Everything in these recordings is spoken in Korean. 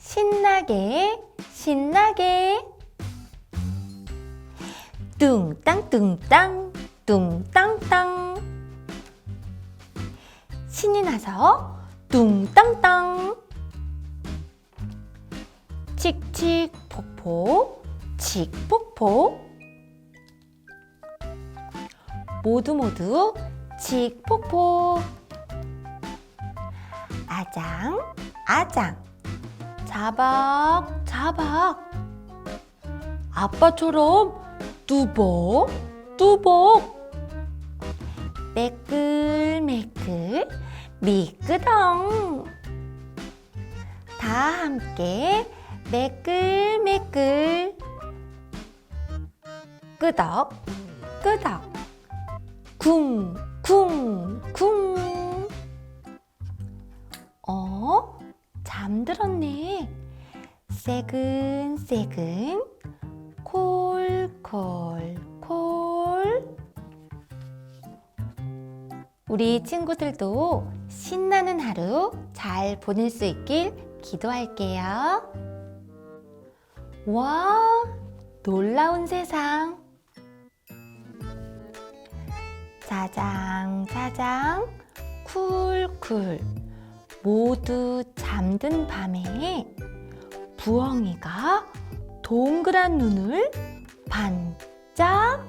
신나게 신나게. 뚱땅뚱땅 뚱땅땅. 신이 나서 뚱땅땅. 칙칙폭폭 칙폭폭 모두 모두 칙폭폭 아장 아장 자박 자박. 아빠처럼 뚜벅 뚜벅. 매끌매끌 미끄덩. 다 함께 매끌매끌. 끄덕 끄덕. 쿵쿵쿵 잠들었네 새근새근 콜콜콜 우리 친구들도 신나는 하루 잘 보낼 수 있길 기도할게요. 와, 놀라운 세상. 짜장, 짜장, 쿨쿨. 모두 잠든 밤에 부엉이가 동그란 눈을 반짝.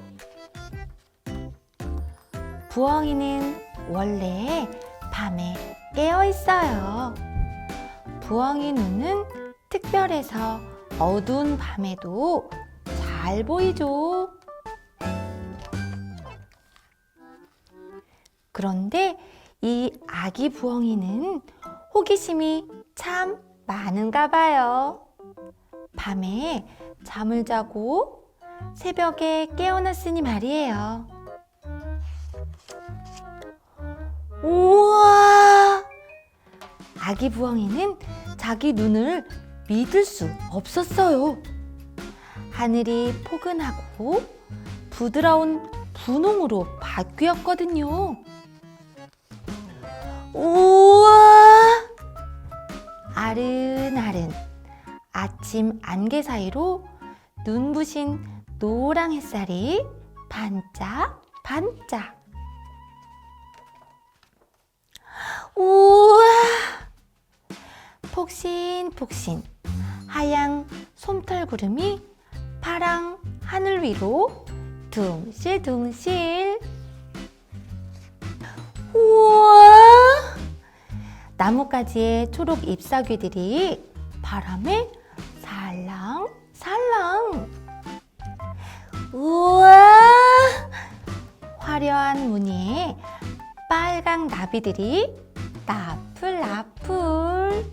부엉이는 원래 밤에 깨어 있어요. 부엉이 눈은 특별해서 어두운 밤에도 잘 보이죠. 그런데 이 아기 부엉이는 호기심이 참 많은가 봐요. 밤에 잠을 자고 새벽에 깨어났으니 말이에요. 우와! 아기 부엉이는 자기 눈을 믿을 수 없었어요. 하늘이 포근하고 부드러운 분홍으로 바뀌었거든요. 우와! 아른아른 아침 안개 사이로 눈부신 노랑 햇살이 반짝 반짝. 우와! 폭신폭신 하양 솜털 구름이 파랑 하늘 위로 둥실둥실. 나뭇가지의 초록 잎사귀들이 바람에 살랑 살랑. 우와! 화려한 무늬에 빨강 나비들이 나풀나풀.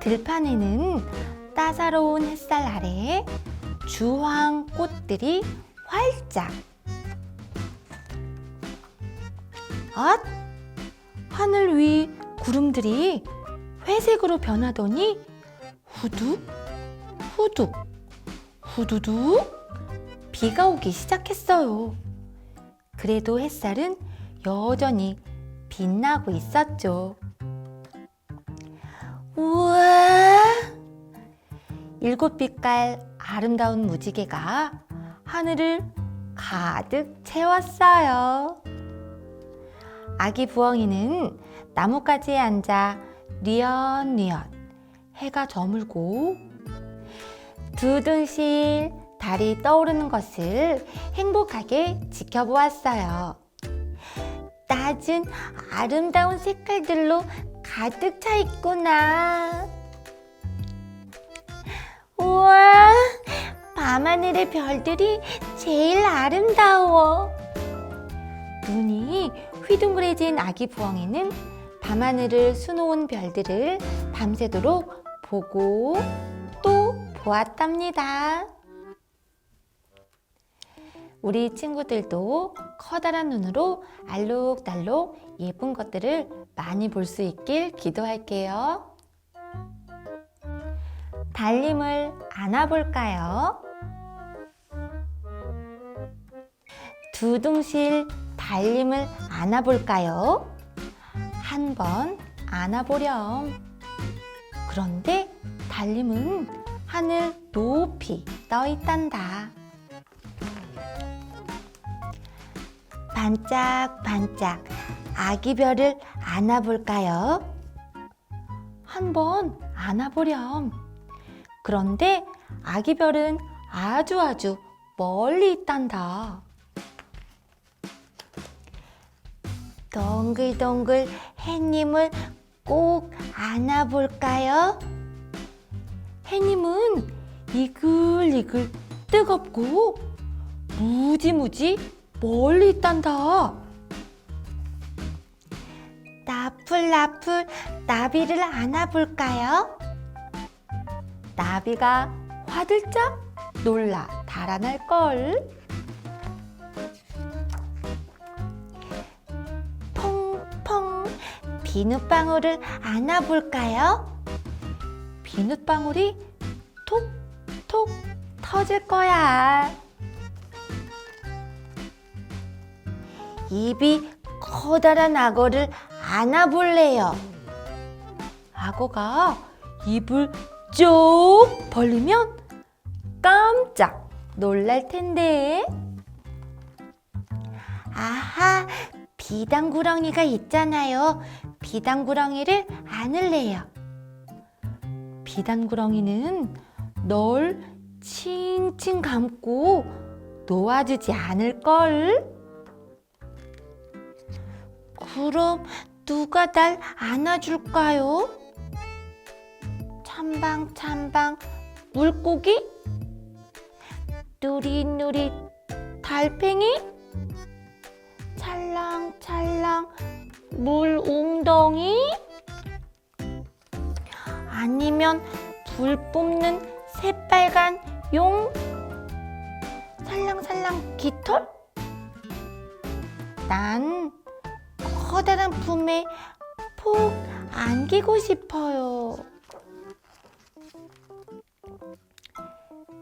들판에는 따사로운 햇살 아래 주황 꽃들이 활짝. 앗! 하늘 위 구름들이 회색으로 변하더니 후둑, 후둑, 후두둑 비가 오기 시작했어요. 그래도 햇살은 여전히 빛나고 있었죠. 우와! 일곱 빛깔 아름다운 무지개가 하늘을 가득 채웠어요. 아기 부엉이는 나뭇가지에 앉아 뉘엿뉘엿 해가 저물고 두둥실 달이 떠오르는 것을 행복하게 지켜보았어요. 낮은 아름다운 색깔들로 가득 차 있구나. 우와, 밤하늘의 별들이 제일 아름다워. 눈이 휘둥그레진 아기 부엉이는 밤하늘을 수놓은 별들을 밤새도록 보고 또 보았답니다. 우리 친구들도 커다란 눈으로 알록달록 예쁜 것들을 많이 볼 수 있길 기도할게요. 달림을 안아볼까요? 두둥실 달림을 안아볼까요? 한번 안아보렴. 그런데 달님은 하늘 높이 떠 있단다. 반짝반짝 아기 별을 안아볼까요? 한번 안아보렴. 그런데 아기 별은 아주 아주 멀리 있단다. 동글동글 해님을 꼭 안아볼까요? 해님은 이글이글 뜨겁고 무지무지 멀리 있단다. 나풀나풀 나비를 안아볼까요? 나비가 화들짝 놀라 달아날걸. 비눗방울을 안아볼까요? 비눗방울이 톡톡 터질 거야. 입이 커다란 악어를 안아볼래요. 악어가 입을 쭉 벌리면 깜짝 놀랄 텐데. 아하, 비단구렁이가 있잖아요. 비단구렁이를 안을래요. 비단구렁이는 널 칭칭 감고 놓아주지 않을걸? 그럼 누가 날 안아줄까요? 참방참방 물고기? 누릿누릿 달팽이? 찰랑찰랑 물 웅덩이? 아니면 불 뿜는 새빨간 용? 살랑살랑 깃털? 난 커다란 품에 푹 안기고 싶어요.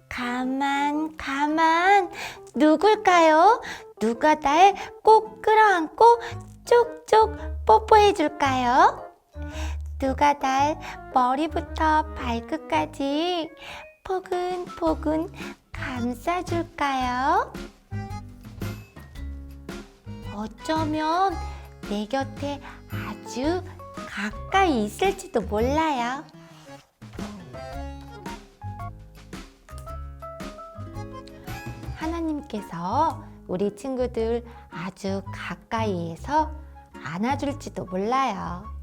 가만, 가만. 누굴까요? 누가 날 꼭 끌어안고 쪽쪽 뽀뽀해 줄까요? 누가 날 머리부터 발끝까지 포근포근 감싸줄까요? 어쩌면 내 곁에 아주 가까이 있을지도 몰라요. 하나님께서 우리 친구들 아주 가까이에서 안아줄지도 몰라요.